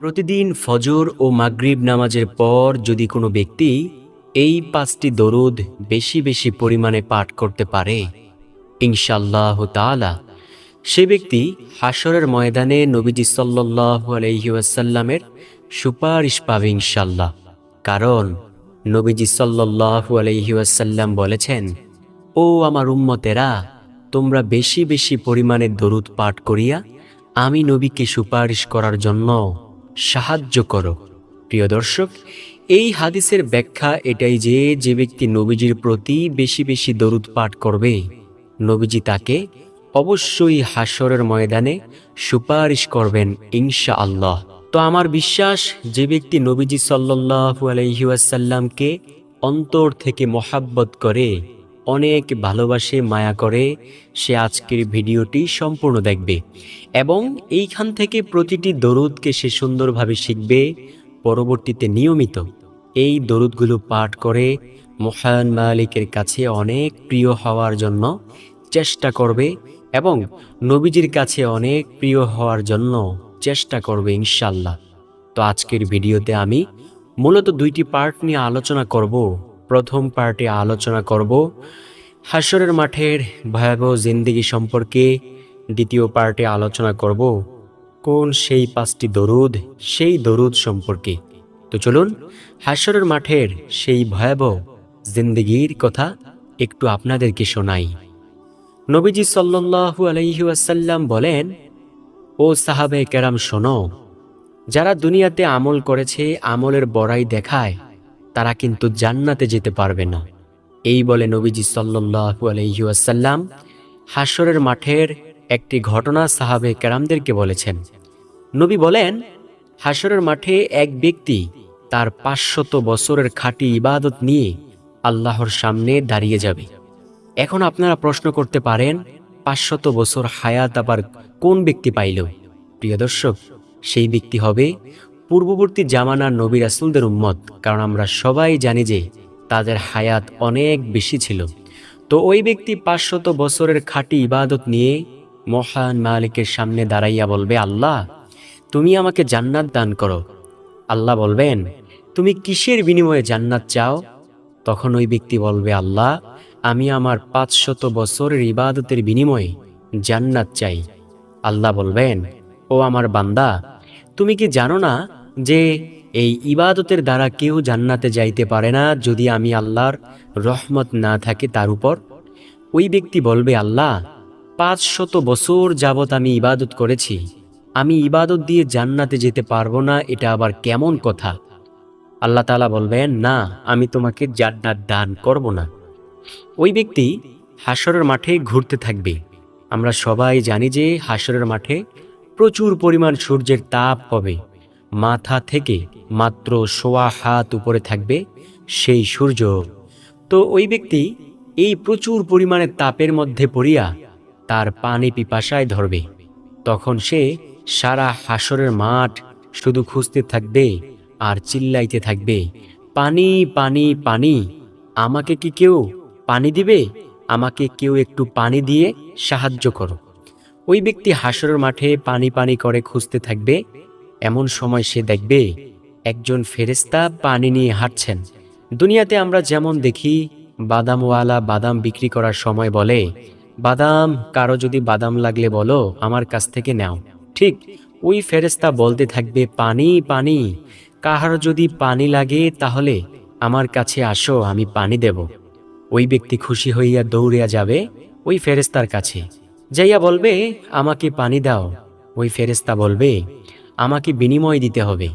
প্রতিদিন ফজর ও মাগরিব নামাজের পর যদি কোনো ব্যক্তি এই পাঁচটি দরুদ বেশি বেশি পরিমাণে পাঠ করতে পারে ইনশাল্লাহ তাআলা, সে ব্যক্তি হাসরের ময়দানে নবীজি সাল্লাল্লাহু আলাইহি ওয়াসাল্লামের সুপারিশ পাবে ইনশাল্লাহ কারণ নবীজি সাল্লাল্লাহু আলাইহি ওয়াসাল্লাম বলেছেন, ও আমার উম্মতেরা, তোমরা বেশি বেশি পরিমাণে দরুদ পাঠ করিয়া আমি নবীকে সুপারিশ করার জন্য সাহায্য করো। প্রিয় দর্শক, এই হাদিসের ব্যাখ্যা এটাই যে যে ব্যক্তি নবীজির প্রতি বেশি বেশি দরুদ পাঠ করবে, নবীজি তাকে অবশ্যই হাসরের ময়দানে সুপারিশ করবেন ইনশা আল্লাহ তো আমার বিশ্বাস, যে ব্যক্তি নবীজি সাল্লাল্লাহু আলাইহি ওয়াসাল্লামকে অন্তর থেকে মহাব্বত করে অনেক ভালোবাসে, মায়া করে। সে আজকের ভিডিওটি সম্পূর্ণ দেখবে এবং এইখান থেকে প্রতিটি দরুদকে সে সুন্দরভাবে শিখবে পরবর্তীতে নিয়মিত। এই দরুদগুলো পাঠ করে মহান মালিকের কাছে অনেক প্রিয় হওয়ার জন্য চেষ্টা করবে এবং নবীজির কাছে অনেক প্রিয় হওয়ার জন্য চেষ্টা করবে ইনশাল্লাহ তো আজকের ভিডিওতে আমি মূলত দুইটি পার্ট নিয়ে আলোচনা করব। প্রথম পার্টে আলোচনা করব হাসরের মাঠের ভয়াবহ জিন্দিগি সম্পর্কে। দ্বিতীয় পার্টে আলোচনা করব কোন সেই পাঁচটি দরুদ, সেই দরুদ সম্পর্কে। তো চলুন হাসরের মাঠের সেই ভয়াবহ জিন্দিগির কথা একটু আপনাদেরকে শোনাই। নবীজি সাল্লাল্লাহু আলাইহি ওয়াসাল্লাম বলেন, ও সাহাবে কেরাম শোনো, যারা দুনিয়াতে আমল করেছে, আমলের বড়াই দেখায় তারা কিন্তু জান্নাতে যেতে পারবে না। এই বলে নবীজি সাল্লাল্লাহু আলাইহি ওয়াসাল্লাম হাসরের মাঠের একটি ঘটনা সাহাবে কেরামদেরকে বলেছেন। নবী বলেন হাসরের মাঠে এক ব্যক্তি তার পাঁচশত বছরের খাঁটি ইবাদত নিয়ে আল্লাহর সামনে দাঁড়িয়ে যাবে। এখন আপনারা প্রশ্ন করতে পারেন, পাঁচশত বছর হায়াত আবার কোন ব্যক্তি পাইল? প্রিয় দর্শক, সেই ব্যক্তি হবে পূর্ববর্তী জামানার নবী রাসুলদের উম্মত, কারণ আমরা সবাই জানি যে তাদের হায়াত অনেক বেশি ছিল। তো ওই ব্যক্তি পাঁচশত বছরের খাঁটি ইবাদত নিয়ে মহান মালিকের সামনে দাঁড়াইয়া বলবে, আল্লাহ, তুমি আমাকে জান্নাত দান করো। আল্লাহ বলবেন, তুমি কিসের বিনিময়ে জান্নাত চাও? তখন ওই ব্যক্তি বলবে, আল্লাহ, আমি আমার পাঁচশত বছরের ইবাদতের বিনিময়ে জান্নাত চাই। আল্লাহ বলবেন, ও আমার বান্দা, তুমি কি জানো না যে এই ইবাদতের দ্বারা কেউ জান্নাতে যাইতে পারে না যদি আমি আল্লাহর রহমত না থাকে তার উপর। ওই ব্যক্তি বলবে, আল্লাহ, পাঁচ শত বছর যাবৎ আমি ইবাদত করেছি। আমি ইবাদত দিয়ে জান্নাতে যেতে পারব না, এটা আবার কেমন কথা? আল্লাহ তালা বলবেন, না, আমি তোমাকে জান্নাত দান করব না। ওই ব্যক্তি হাসরের মাঠে ঘুরতে থাকবে। আমরা সবাই জানি যে হাসরের মাঠে প্রচুর পরিমাণ সূর্যের তাপ হবে। মাথা থেকে মাত্র সোয়া হাত উপরে থাকবে সেই সূর্য। তো ওই ব্যক্তি এই প্রচুর পরিমাণে তাপের মধ্যে পড়িয়া তার পানি পিপাসায় ধরবে। তখন সে সারা হাসরের মাঠ শুধু খুঁজতে থাকবে আর চিল্লাইতে থাকবে, পানি পানি পানি, আমাকে কি কেউ পানি দিবে? আমাকে কেউ একটু পানি দিয়ে সাহায্য করো। ওই ব্যক্তি হাসরের মাঠে পানি পানি করে খুঁজতে থাকবে এমন সময় সে দেখবে একজন ফেরেস্তা পানি নিয়ে হাঁটছেন। দুনিয়াতে আমরা যেমন দেখি, বাদামওয়ালা বাদাম বিক্রি করার সময় বলে, বাদাম, কারও যদি বাদাম লাগলে বলো, আমার কাছ থেকে নাও। ঠিক ওই ফেরেস্তা বলতে থাকবে, পানি পানি, কাহার যদি পানি লাগে তাহলে আমার কাছে আসো, আমি পানি দেব। ওই ব্যক্তি খুশি হইয়া দৌড়িয়া যাবে ওই ফেরেস্তার কাছে। যাইয়া বলবে, আমাকে পানি দাও। ওই ফেরেস্তা বলবে আমাকে বিনিময় দিতে হবে।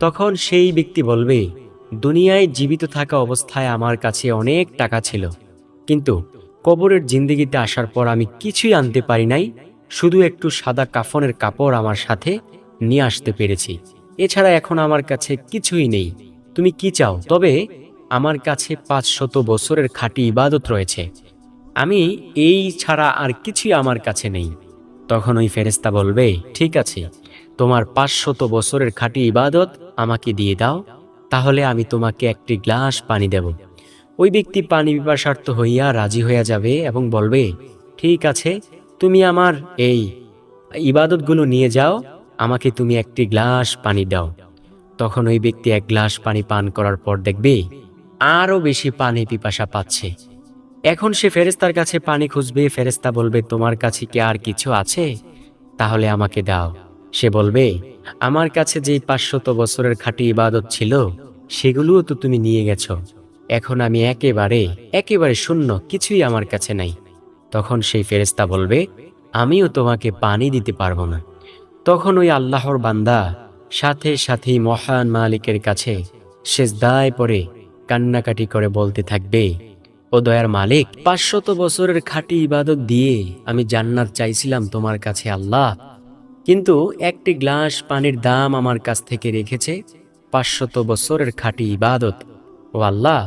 তখন সেই ব্যক্তি বলবে, দুনিয়ায় জীবিত থাকা অবস্থায় আমার কাছে অনেক টাকা ছিল। কিন্তু কবরের জিন্দিগিতে আসার পর আমি কিছুই আনতে পারি নাই। শুধু একটু সাদা কাফনের কাপড় আমার সাথে নিয়ে আসতে পেরেছি। এছাড়া এখন আমার কাছে কিছুই নেই। তুমি কি চাও? তবে আমার কাছে পাঁচশত বছরের খাঁটি ইবাদত রয়েছে। আমি এই ছাড়া আর কিছুই আমার কাছে নেই। তখন ওই ফেরেস্তা বলবে, ঠিক আছে। তোমার পাঁচশত বছরের খাঁটি ইবাদত আমাকে দিয়ে দাও, তাহলে আমি তোমাকে একটি গ্লাস পানি দেব। ওই ব্যক্তি পানি পিপাসার্থ হইয়া রাজি হইয়া যাবে এবং বলবে, ঠিক আছে, তুমি আমার এই ইবাদতগুলো নিয়ে যাও, আমাকে তুমি একটি গ্লাস পানি দাও। তখন ওই ব্যক্তি এক গ্লাস পানি পান করার পর দেখবে, আরও বেশি পানি পিপাসা পাচ্ছে। এখন সে ফেরেস্তার কাছে পানি খুঁজবে ফেরেস্তা বলবে, তোমার কাছে কি আর কিছু আছে? তাহলে আমাকে দাও। সে বলবে, আমার কাছে যেই পাঁচশত বছরের খাঁটি ইবাদত ছিল, সেগুলোও তো তুমি নিয়ে গেছ। এখন আমি একেবারে একেবারে শূন্য, কিছুই আমার কাছে নাই। তখন সেই ফেরেস্তা বলবে, আমিও তোমাকে পানি দিতে পারব না। তখন ওই আল্লাহর বান্দা সাথে সাথেই মহান মালিকের কাছে শেষ দায় পরে কান্নাকাটি করে বলতে থাকবে, ও দয়ার মালিক, পাঁচশত বছরের খাঁটি ইবাদত দিয়ে আমি জান্নাত চাইছিলাম তোমার কাছে আল্লাহ কিন্তু একটি গ্লাস পানির দাম আমার কাছ থেকে রেখেছে পাঁচশত বছরের খাঁটি ইবাদত। ও আল্লাহ,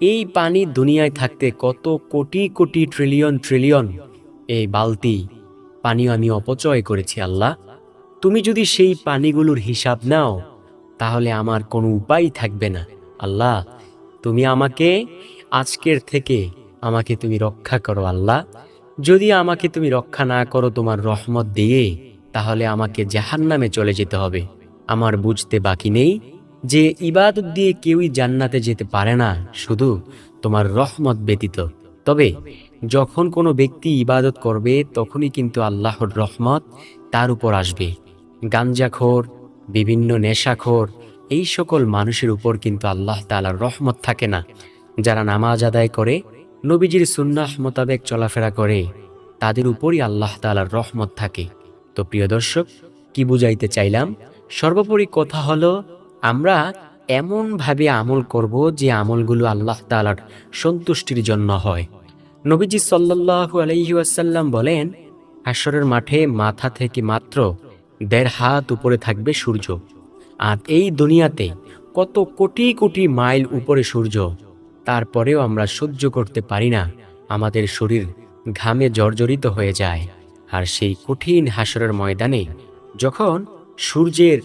এই পানি দুনিয়ায় থাকতে কত কোটি কোটি ট্রিলিয়ন ট্রিলিয়ন এই বালতি পানি আমি অপচয় করেছি আল্লাহ। তুমি যদি সেই পানিগুলোর হিসাব নাও, তাহলে আমার কোনো উপায় থাকবে না। আল্লাহ, তুমি আমাকে, আজকের থেকে আমাকে তুমি রক্ষা করো আল্লাহ। যদি আমাকে তুমি রক্ষা না করো তোমার রহমত দিয়ে তাহলে আমাকে জাহান্নামে চলে যেতে হবে। আমার বুঝতে বাকি নেই যে ইবাদত দিয়ে কেউই জান্নাতে যেতে পারে না, শুধু তোমার রহমত ব্যতীত। তবে যখন কোনো ব্যক্তি ইবাদত করবে, তখনই কিন্তু আল্লাহর রহমত তার উপর আসবে। গাঞ্জাখোর, বিভিন্ন নেশাখোর, এই সকল মানুষের উপর কিন্তু আল্লাহ তালার রহমত থাকে না। যারা নামাজ আদায় করে, নবীজির সুন্নাহ মোতাবেক চলাফেরা করে, তাদের উপরই আল্লাহ তালার রহমত থাকে। তো প্রিয় দর্শক, কি বুঝাইতে চাইলাম? সর্বোপরি কথা হলো, আমরা এমনভাবে আমল করব যে আমলগুলো আল্লাহ তালার সন্তুষ্টির জন্য হয়। নবীজি সাল্লাহু আলহিউসাল্লাম বলেন হাসরের মাঠে মাথা থেকে মাত্র দেড় হাত উপরে থাকবে সূর্য। আর এই দুনিয়াতে কত কোটি কোটি মাইল উপরে সূর্য, তারপরেও আমরা সহ্য করতে পারি না, আমাদের শরীর ঘামে জর্জরিত হয়ে যায়। আর সেই কঠিন হাসরের ময়দানে যখন সূর্যের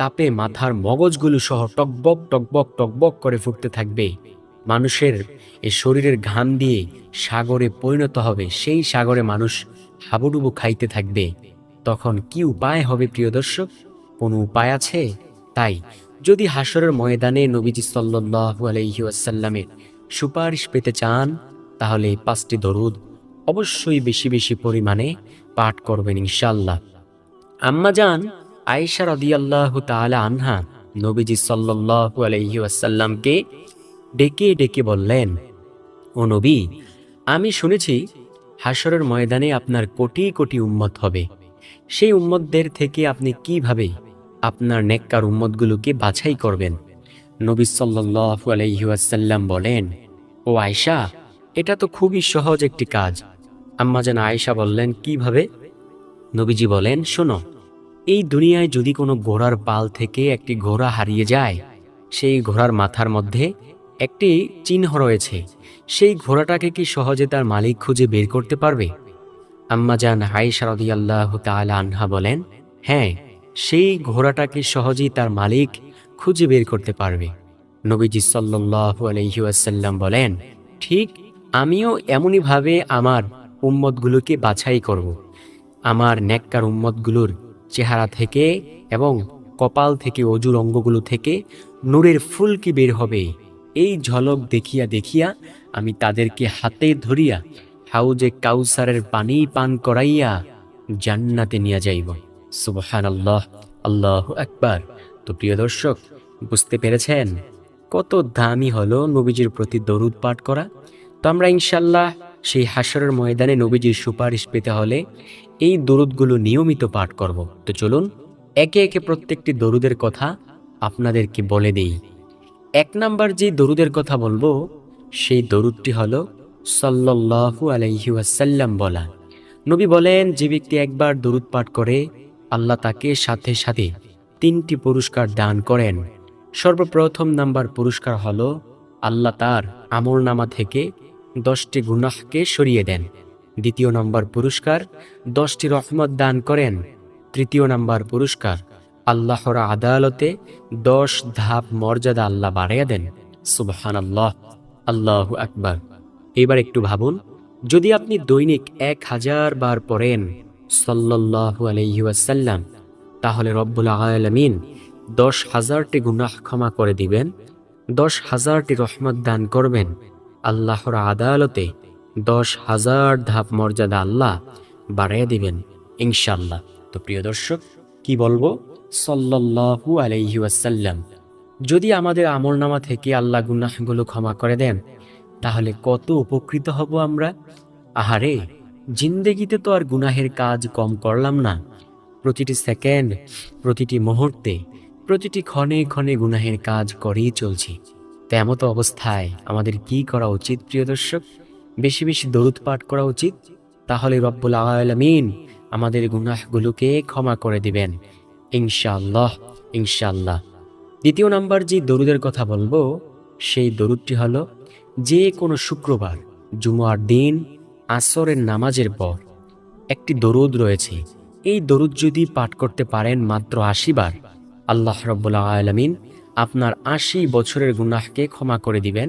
তাপে মাথার মগজগুলো সহ টকবক টকবক টকবক করে ফুটতে থাকবে, মানুষের এই শরীরের ঘাম দিয়ে সাগরে পরিণত হবে, সেই সাগরে মানুষ হাবুডুবু খাইতে থাকবে। তখন কি উপায় হবে প্রিয় দর্শক? কোনো উপায় আছে? তাই যদি হাসরের ময়দানে নবীজি সাল্লু আলহিউসাল্লামের সুপারিশ পেতে চান, তাহলে পাঁচটি দরুদ অবশ্যই বেশি বেশি পরিমাণে পাঠ করবেন ইনশাল্লাহ আম্মা যান আয়েশা রদিয়াল্লাহ তাআলা আনহা নবীজি সাল্লাল্লাহু আলাইহি ওয়াসাল্লামকে ডেকে ডেকে বললেন, ও নবী, আমি শুনেছি হাসরের ময়দানে আপনার কোটি কোটি উম্মত হবে। সেই উম্মতদের থেকে আপনি কীভাবে আপনার নেককার উম্মতগুলোকে বাছাই করবেন? নবী সাল্লাল্লাহু আলাইহি ওয়াসাল্লাম বলেন, ও আয়েশা এটা তো খুবই সহজ একটি কাজ। আম্মা যেন আয়েশা বললেন, কীভাবে? নবীজি বলেন, শোনো, এই দুনিয়ায় যদি কোনো ঘোড়ার পাল থেকে একটি ঘোড়া হারিয়ে যায়, সেই ঘোড়ার মাথার মধ্যে একটি চিহ্ন রয়েছে। সেই ঘোড়াটাকে কি সহজে তার মালিক খুঁজে বের করতে পারবে? আম্মা যান হাই সারদি আল্লাহ তালা আনহা বলেন হ্যাঁ সেই ঘোড়াটাকে সহজেই তার মালিক খুঁজে বের করতে পারবে। নবীজি সাল্লু আলহিউসাল্লাম বলেন, ঠিক আমিও এমনইভাবে আমার উম্মতগুলোকে বাছাই করব। আমার নেককার উম্মতগুলোর চেহারা থেকে এবং কপাল থেকে অজুর অঙ্গগুলো থেকে নূরের ফুলকি বের হবে, এই ঝলক দেখিয়া দেখিয়া আমি তাদেরকে হাতে ধরিয়া হাউজে কাউসারের পানি পান করাইয়া জান্নাতে নিয়ে যাইব। সুবহান আল্লাহ আল্লাহ একবার তো প্রিয় দর্শক, বুঝতে পেরেছেন কত দামি হলো নবীজির প্রতি দরুদ পাঠ করা? তো আমরা ইনশাল্লাহ সেই হাসরের ময়দানে নবীজির সুপারিশ পেতে হলে এই দরুদগুলো নিয়মিত পাঠ করব। তো চলুন, একে একে প্রত্যেকটি দরুদের কথা আপনাদেরকে বলে দেই। এক নাম্বার যে দরুদের কথা বলব, সেই দরুদটি হল সাল্লাহু আলাইহি বলা। নবী বলেন, যে ব্যক্তি একবার দরুদ পাঠ করে, আল্লাহ তাকে সাথে সাথে তিনটি পুরস্কার দান করেন। সর্বপ্রথম নাম্বার পুরস্কার হলো আল্লাহ তার আমল নামা থেকে দশটি গুনাহকে সরিয়ে দেন। দ্বিতীয় নম্বর পুরস্কার, দশটি রহমত দান করেন। তৃতীয় নম্বর পুরস্কার, আল্লাহর আদালতে দশ ধাপ মর্যাদা আল্লাহ বাড়াইয়া দেন। সুবহান আল্লাহ আল্লাহ আকবার। এবার একটু ভাবুন, যদি আপনি দৈনিক এক হাজার বার পড়েন সাল্লাহু আলহিউসাল্লাম তাহলে রব্বুল আলমিন দশ হাজারটি গুনাহ ক্ষমা করে দিবেন, দশ হাজারটি রহমত দান করবেন আল্লাহর আদালতে দশ হাজার ধাপ মর্যাদা আল্লাহ বাড়াইয়া দিবেন ইনশাল্লাহ তো প্রিয় দর্শক, কি বলব? সাল্লাল্লাহু আলাইহি ওয়াসাল্লাম। যদি আমাদের আমলনামা থেকে আল্লাহ গুনাহগুলো ক্ষমা করে দেন, তাহলে কত উপকৃত হব আমরা? আহারে, জিন্দেগিতে তো আর গুনাহের কাজ কম করলাম না। প্রতিটি সেকেন্ড, প্রতিটি মুহূর্তে, প্রতিটি ক্ষণে ক্ষণে গুনাহের কাজ করেই চলছি। তেমতো অবস্থায় আমাদের কি করা উচিত, প্রিয় দর্শক? বেশি বেশি দরুদ পাঠ করা উচিত? তাহলে রব্বুল আলমিন আমাদের গুনাহগুলোকে ক্ষমা করে দিবেন। ইনশাআল্লাহ ইনশাল্লাহ দ্বিতীয় নাম্বার যে দরুদের কথা বলব, সেই দরুদটি হল, যে কোনো শুক্রবার জুমার দিন, আসরের নামাজের পর একটি দরুদ রয়েছে। এই দরুদ যদি পাঠ করতে পারেন মাত্র আশি বার, আল্লাহ রব্বুল্লা আলমিন আপনার আশি বছরের গুনাহকে ক্ষমা করে দিবেন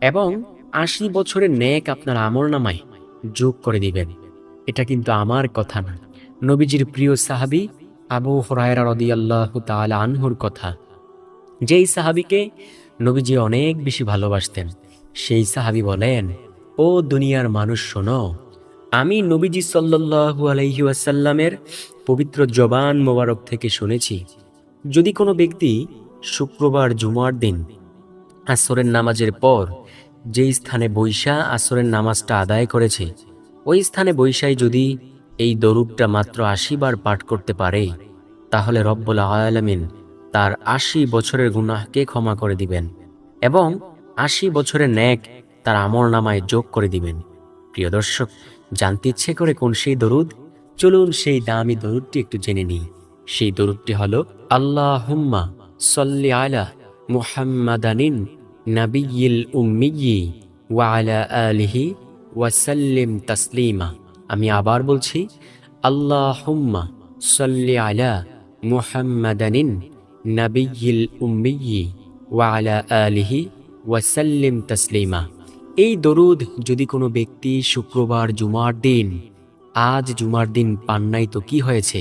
এবং আশি বছরের ন্যাক আপনার আমল নামায় যোগ করে দিবেন। এটা কিন্তু আমার কথা না। নবীজির প্রিয় সাহাবি আবু হরায়রা রদি আল্লাহ তালা আনহুর কথা। যেই সাহাবিকে নবীজি অনেক বেশি ভালোবাসতেন, সেই সাহাবি বলেন, ও দুনিয়ার মানুষ শোনো, আমি নবীজি সাল্লাল্লাহু আলাইহি ওয়াসাল্লামের পবিত্র জবান মোবারক থেকে শুনেছি। যদি কোনো ব্যক্তি শুক্রবার জুমার দিন, আসরের নামাজের পর যেই স্থানে বৈশা আসরের নামাজটা আদায় করেছে, ওই স্থানে বৈশাই যদি এই দরুদটা মাত্র আশি বার পাঠ করতে পারে, তাহলে রব্বুল আলামিন তার আশি বছরের গুনাহকে ক্ষমা করে দিবেন এবং আশি বছরের ন্যাক তার আমর নামায় যোগ করে দিবেন। প্রিয় দর্শক, জানতে ইচ্ছে করে কোন সেই দরুদ? চলুন সেই দামি দরুদটি একটু জেনে নিই। সেই দরুদটি হল আল্লাহ হুম্মা সল্লি আলা মুহাম্মাদানিন নাবিয়িল উম্মিয়ি ওয়া আলা আলিহি ওয়াসাল্লিম তাসলিমা। আমি আবার বলছি আল্লাহ হুম্মা সল্লি আলা মুহাম্মাদানিন নাবিয়িল উম্মিয়ি ওয়া আলা আলিহি ওয়াসাল্লিম এই দরুদ যদি কোনো ব্যক্তি শুক্রবার জুমার দিন, আজ জুমার দিন পান নাই তো কি হয়েছে?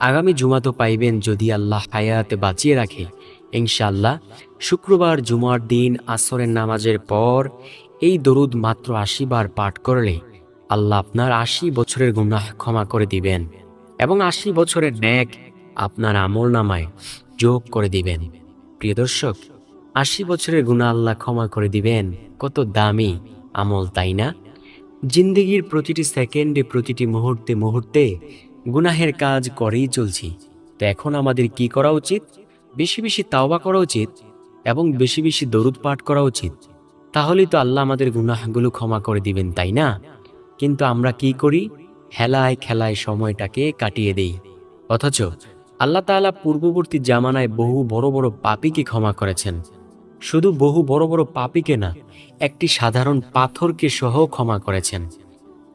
আগামী জুমা তো পাইবেন যদি আল্লাহ হায়াতে বাঁচিয়ে রাখে। ইনশাল্লাহ শুক্রবার জুমার দিন আসরের নামাজের পর এই দরুদ মাত্র আশি বার পাঠ করলে আল্লাহ আপনার আশি বছরের গুনাহ ক্ষমা করে দিবেন এবং আশি বছরের ন্যাক আপনার আমল নামায় যোগ করে দিবেন। প্রিয় দর্শক, আশি বছরের গুণা আল্লাহ ক্ষমা করে দিবেন। কত দামি আমল, তাই না? জিন্দগির প্রতিটি সেকেন্ডে, প্রতিটি মুহূর্তে মুহূর্তে গুনাহের কাজ করেই চলছি। তো এখন আমাদের কি করা উচিত? বেশি বেশি তাওবা করা উচিত এবং বেশি বেশি দরুদ পাঠ করা উচিত। তাহলেই তো আল্লাহ আমাদের গুনাহগুলো ক্ষমা করে দিবেন, তাই না? কিন্তু আমরা কি করি? হেলায় খেলায় সময়টাকে কাটিয়ে দেই। অথচ আল্লাহ তাআলা পূর্ববর্তী জামানায় বহু বড় বড় পাপীকে ক্ষমা করেছেন। শুধু বহু বড় বড় পাপীকে না, একটি সাধারণ পাথরকে সহ ক্ষমা করেছেন।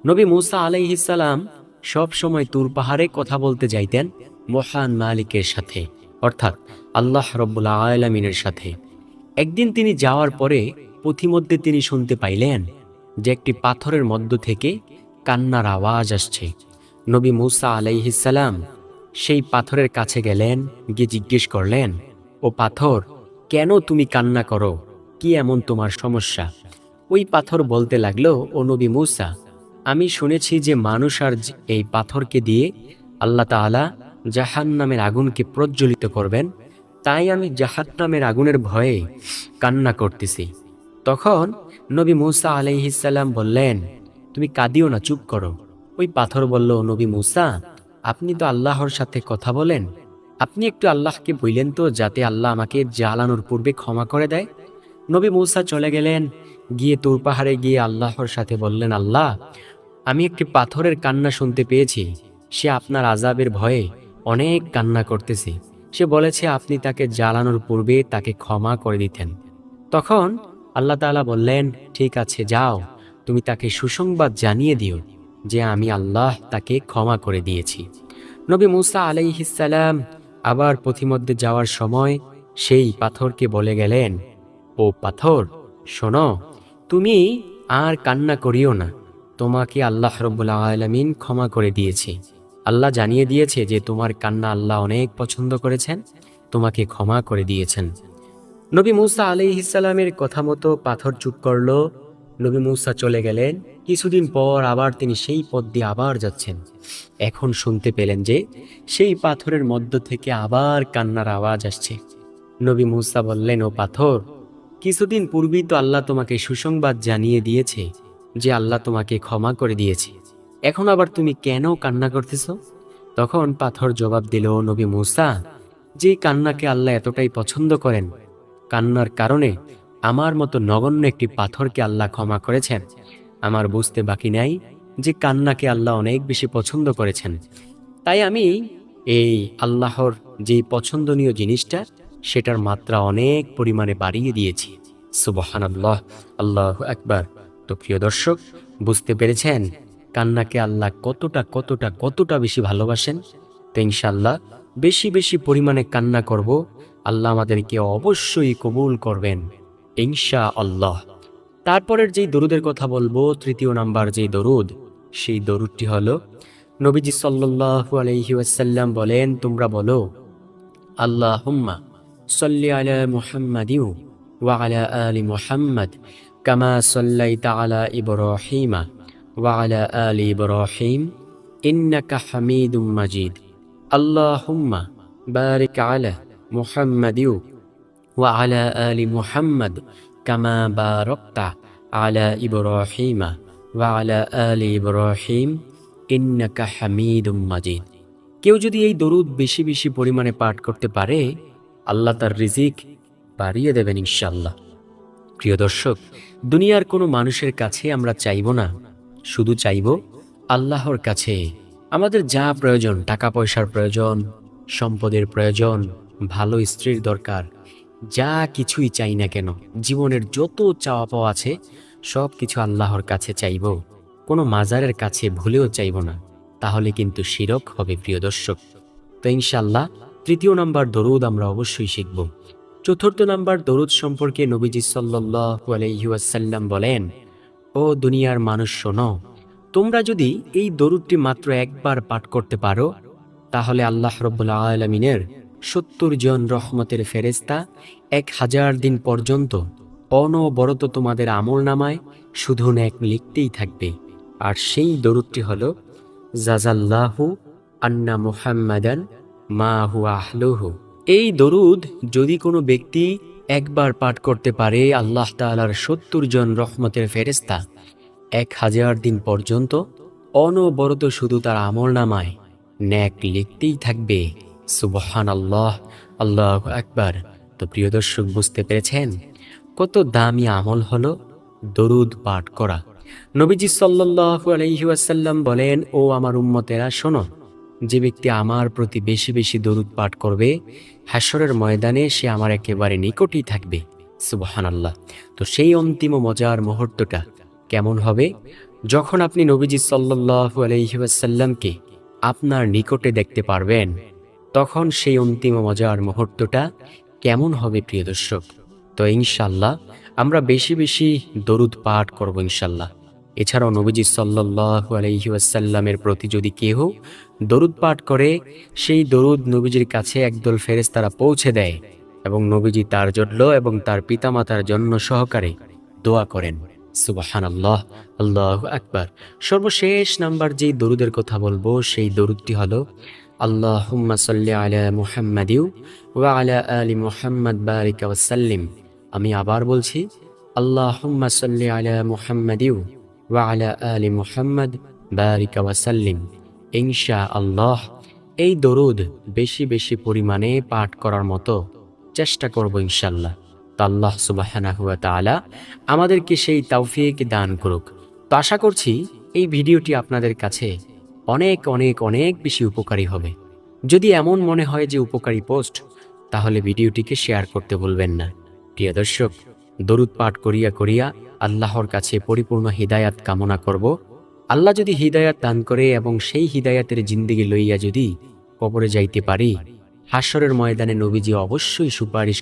নবী মুসা আলাইহিসাল্লাম সব সময় তুর পাহাড়ে কথা বলতে যাইতেন মহান মালিকের সাথে, অর্থাৎ আল্লাহ রব্বুল্লা আলমিনের সাথে। একদিন তিনি যাওয়ার পরে পথিমধ্যে তিনি শুনতে পাইলেন যে একটি পাথরের মধ্য থেকে কান্নার আওয়াজ আসছে। নবী মুসা আলাইহিসাল্লাম সেই পাথরের কাছে গেলেন, গিয়ে জিজ্ঞেস করলেন, ও পাথর, কেন তুমি কান্না করো? কি এমন তোমার সমস্যা? ওই পাথর বলতে লাগল, ও নবী মুসা আমি শুনেছি যে মানুষ আর এই পাথরকে দিয়ে আল্লাহ তাআলা জাহান নামের আগুনকে প্রজ্বলিত করবেন। তাই আমি জাহান নামের আগুনের ভয়ে কান্না করতেছি। তখন নবী মুসা আলাইহিসাল্লাম বললেন, তুমি কাঁদিও না, চুপ করো। ওই পাথর বলল, নবী মুসা, আপনি তো আল্লাহর সাথে কথা বলেন। আপনি একটু আল্লাহকে বললেন তো, যাতে আল্লাহ আমাকে জ্বালানোর পূর্বে ক্ষমা করে দেয়? নবী মূসা চলে গেলেন। গিয়ে তুর পাহাড়ে গিয়ে আল্লাহর সাথে বললেন, আল্লাহ, আমি একটি পাথরের কান্না শুনতে পেয়েছি। সে আপনার আজাবের ভয়ে অনেক কান্না করতেছে। সে বলেছে, আপনি তাকে জ্বালানোর পূর্বে তাকে ক্ষমা করে দিতেন। তখন আল্লাহ তাআলা বললেন, ঠিক আছে, যাও। তুমি তাকে সুসংবাদ জানিয়ে দিও যে আমি আল্লাহ তাকে ক্ষমা করে দিয়েছি। নবী মুসা আলাইহিসাল্লাম আবার পথিমধ্যে যাওয়ার সময় সেই পাথরকে বলে গেলেন, ও পাথর, শোনো তুমি আর কান্না করিও না। তোমাকে আল্লাহ রব্বুল আলমিন ক্ষমা করে দিয়েছে। আল্লাহ জানিয়ে দিয়েছে যে তোমার কান্না আল্লাহ অনেক পছন্দ করেছেন, তোমাকে ক্ষমা করে দিয়েছেন। নবী মুসা আলি ইসালামের কথা মতো পাথর চুপ করল। নবী মুসা চলে গেলেন। কিছুদিন পর আবার তিনি সেই পথ দিয়ে আবার যাচ্ছেন। এখন শুনতে পেলেন যে সেই পাথরের মধ্য থেকে আবার কান্নার আওয়াজ আসছে। নবী মুসা বললেন, ও পাথর কিছুদিন পূর্বেই তো আল্লাহ তোমাকে সুসংবাদ জানিয়ে দিয়েছে যে আল্লাহ তোমাকে ক্ষমা করে দিয়েছে। এখন আবার তুমি কেন কান্না করতেছ? তখন পাথর জবাব দিল, নবী মুসা, যে কান্নাকে আল্লাহ এতটাই পছন্দ করেন, কান্নার কারণে আমার মতো নগণ্য একটি পাথরকে আল্লাহ ক্ষমা করেছেন। আমার বুঝতে বাকি নাই যে কান্নাকে আল্লাহ অনেক বেশি পছন্দ করেছেন। তাই আমি এই আল্লাহর যে পছন্দনীয় জিনিসটা সেটার মাত্রা অনেক পরিমাণে বাড়িয়ে দিয়েছি। সুবহান আল্লাহ আল্লাহ একবার তো প্রিয় দর্শক, বুঝতে পেরেছেন কান্নাকে আল্লাহ কতটা কতটা কতটা বেশি ভালোবাসেন? তো ইনশাল্লাহ বেশি বেশি পরিমাণে কান্না করব। আল্লাহ আমাদেরকে অবশ্যই কবুল করবেন ইনশা আল্লাহ তারপরের যেই দরুদের কথা বলব, তৃতীয় নাম্বার যেই দরুদ, সেই দরুদটি হলো, নবীজি সাল্লাল্লাহু আলাইহি ওয়াসাল্লাম বলেন, তোমরা বলো আল্লাহ হুম্মা আলা আলি মুহাম্মদ কামা সাল্লাইতা আলা ইব্রাহিমা ওয়া আলা আলি ইব্রাহিম ইন্নাকা হামিদুম মাজিদ। আল্লাহুম্মা বারিক আলা মুহাম্মাদিউ ওয়া আলা আলি মুহাম্মদ কামা বারাকতা আলা ইব্রাহিমা ওয়া আলা আলি ইব্রাহিম ইন্নাকা হামিদুম মাজিদ। কেউ যদি এই দরুদ বেশি বেশি পরিমাণে পাঠ করতে পারে আল্লাহ তার রিজিক বাড়িয়ে দেবেন ইনশাল্লাহ প্রিয় দর্শক, দুনিয়ার কোনো মানুষের কাছে আমরা চাইব না, শুধু চাইব আল্লাহর কাছে। আমাদের যা প্রয়োজন টাকা পয়সার প্রয়োজন, সম্পদের প্রয়োজন, ভালো স্ত্রীর দরকার, যা কিছুই চাই না কেন, জীবনের যত চাওয়া পাওয়া আছে সব কিছু আল্লাহর কাছে চাইব। কোনো মাজারের কাছে ভুলেও চাইব না, তাহলে কিন্তু শিরক হবে, প্রিয় দর্শক। তো ইনশাল্লাহ তৃতীয় নাম্বার দরুদ আমরা অবশ্যই শিখব। চতুর্থ নাম্বার দরুদ সম্পর্কে নবীজি ওয়াসাল্লাম বলেন, ও দুনিয়ার মানুষ শোনো, তোমরা যদি এই দরুদটি মাত্র একবার পাঠ করতে পারো, তাহলে আল্লাহ রব্বুল আলমিনের সত্তর জন রহমতের ফেরেস্তা এক হাজার দিন পর্যন্ত অনবরত তোমাদের আমল নামায় শুধু এক লিখতেই থাকবে। আর সেই দরুদটি হল জাজাল্লাহু আন্না মুহাম্মাদান মা হু আহলুহু। এই দরুদ যদি কোনো ব্যক্তি একবার পাঠ করতে পারে, আল্লাহ তাআলার সত্তর জন রহমতের ফেরেস্তা এক হাজার দিন পর্যন্ত অনবরত শুধু তার আমল নামায়, ন্যাক লিখতেই থাকবে সুবহান আল্লাহ আল্লাহ একবার তো প্রিয় দর্শক, বুঝতে পেরেছেন কত দামি আমল হলো দরুদ পাঠ করা। নবীজি সাল্লাল্লাহু আলাইহি ওয়াসাল্লাম বলেন, ও আমার উম্মতেরা, শোনো যে ব্যক্তি আমার প্রতি বেশি বেশি দরুদ পাঠ করবে হাসরের ময়দানে সে আমার একেবারে নিকটেই থাকবে। সুবহান আল্লাহ তো সেই অন্তিম মজার মুহূর্তটা কেমন হবে? যখন আপনি নবীজি সাল্লাল্লাহু আলাইহি ওয়াসাল্লামকে আপনার নিকটে দেখতে পারবেন, তখন সেই অন্তিম মজার মুহূর্তটা কেমন হবে প্রিয় দর্শক? তো ইনশাল্লাহ আমরা বেশি বেশি দরুদ পাঠ করব ইনশাল্লাহ এছাড়াও নবীজি সাল্লাল্লাহু আলাইহি ওয়াসাল্লামের প্রতি যদি কেহ দরুদ পাঠ করে, সেই দরুদ নবীজির কাছে একদল ফেরেস তারা পৌঁছে দেয় এবং নবীজি তার জন্য এবং তার পিতামাতার জন্য সহকারে দোয়া করেন। সুবাহান আল্লাহ আল্লাহ আকবার। সর্বশেষ নাম্বার যেই দরুদের কথা বলব, সেই দরুদটি হলো আল্লাহ সাল্লি আলা মুহাম্মাদিউ ওয়া আলা আলি মুহাম্মদ বারিকা ওয়াসাল্লিম আমি আবার বলছি আল্লাহ সাল্লি আলা মুহাম্মাদিউ ওয়া আলা মুহাম্মদ বারিকা ওয়াসাল্লিম ইনশা আল্লাহ এই দরুদ বেশি বেশি পরিমাণে পাঠ করার মতো চেষ্টা করব ইনশাল্লাহ তো আল্লাহ সুবাহানা হুয়া তাআলা আমাদেরকে সেই তৌফিক দান করুক। তো আশা করছি এই ভিডিওটি আপনাদের কাছে অনেক অনেক অনেক বেশি উপকারী হবে। যদি এমন মনে হয় যে উপকারী পোস্ট, তাহলে ভিডিওটিকে শেয়ার করতে বলবেন না। প্রিয় দর্শক, দরুদ পাঠ করিয়া করিয়া আল্লাহর কাছে পরিপূর্ণ হৃদায়াত কামনা করব। আল্লাহ যদি হৃদায়াত দান করে এবং সেই হৃদায়াতের জিন্দিগি লইয়া যদি কবরে যাইতে পারি হাসরের ময়দানে নবীজি অবশ্যই সুপারিশ